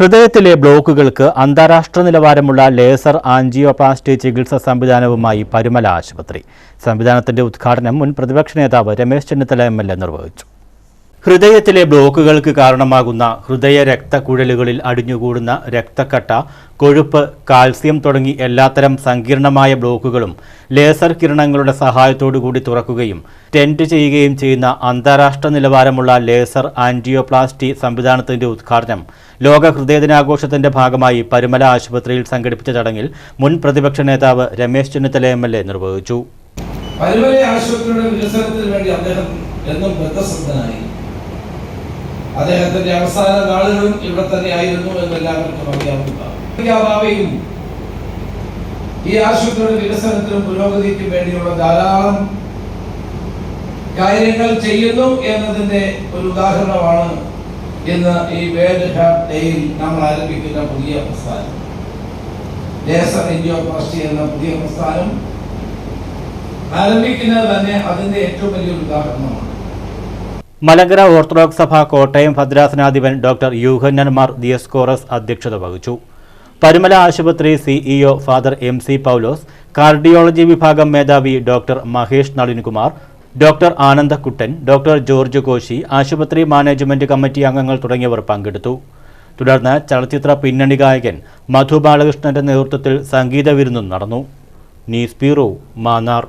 ഹൃദയത്തിലെ ബ്ലോക്കുകൾക്ക് അന്താരാഷ്ട്ര നിലവാരമുള്ള ലേസർ ആൻജിയോപ്ലാസ്റ്റി ചികിത്സാ സംവിധാനവുമായി പരുമല ആശുപത്രി. സംവിധാനത്തിന്റെ ഉദ്ഘാടനം മുൻ പ്രതിപക്ഷ നേതാവ് രമേശ് ചെന്നിത്തല എം നിർവഹിച്ചു. ഹൃദയത്തിലെ ബ്ലോക്കുകൾക്ക് കാരണമാകുന്ന ഹൃദയ രക്തക്കുഴലുകളിൽ അടിഞ്ഞുകൂടുന്ന രക്തക്കട്ട കൊഴുപ്പ് കാൽസ്യം തുടങ്ങി എല്ലാത്തരം സങ്കീർണമായ ബ്ലോക്കുകളും ലേസർ കിരണങ്ങളുടെ സഹായത്തോടുകൂടി തുറക്കുകയും ടെന്റ് ചെയ്യുകയും ചെയ്യുന്ന അന്താരാഷ്ട്ര നിലവാരമുള്ള ലേസർ ആന്റിയോപ്ലാസ്റ്റി സംവിധാനത്തിന്റെ ഉദ്ഘാടനം ലോക ഹൃദയദിനാഘോഷത്തിന്റെ ഭാഗമായി പരുമല ആശുപത്രിയിൽ സംഘടിപ്പിച്ച ചടങ്ങിൽ മുൻ പ്രതിപക്ഷ നേതാവ് Ramesh Chennithala M L A നിർവഹിച്ചു. പരുമല ആശുപത്രിയുടെ വികസനത്തിന് വേണ്ടി അദ്ദേഹം എന്നും ബദ്ധശ്രദ്ധനായി അദ്ദേഹത്തിന്റെ അവസാന നാളുകളും ഇവിടെ തന്നെ ആയിരുന്നു എന്ന് എല്ലാവർക്കും അറിയാവുന്നതാണ്. ഈ ആശുപത്രിയുടെ വികസനത്തിനും പുരോഗതിക്കും വേണ്ടിയുള്ള ധാരാളം കാര്യങ്ങൾ ചെയ്യുന്നു എന്നതിന്റെ ഒരു ഉദാഹരണമാണ് ഇന്ന് ഈ വേൾഡ് ഹാർട്ട് ഡേയിൽ നമ്മൾ ആരംഭിക്കുന്ന പുതിയ പ്രസ്ഥാനം. ലേസർ എന്ന പുതിയ പ്രസ്ഥാനം ആരംഭിക്കുന്നത് തന്നെ അതിന്റെ ഏറ്റവും വലിയൊരു ഉദാഹരണമാണ്. മലങ്കര ഓർത്തഡോക്സ് സഭ കോട്ടയം ഭദ്രാസനാധിപൻ ഡോക്ടർ യൂഹന്നന്മാർ ദിയസ്കോറസ് അധ്യക്ഷത വഹിച്ചു. പരുമല ആശുപത്രി CEO father M C Paulose cardiology വിഭാഗം മേധാവി doctor Mahesh Nalinkumar doctor Anandakuttan doctor George Koshy ആശുപത്രി മാനേജ്മെന്റ് കമ്മിറ്റി അംഗങ്ങൾ തുടങ്ങിയവർ പങ്കെടുത്തു. തുടർന്ന് ചലച്ചിത്ര പിന്നണി ഗായകൻ മധു ബാലകൃഷ്ണന്റെ നേതൃത്വത്തിൽ സംഗീത വിരുന്നും നടന്നു. News bureau Mannar.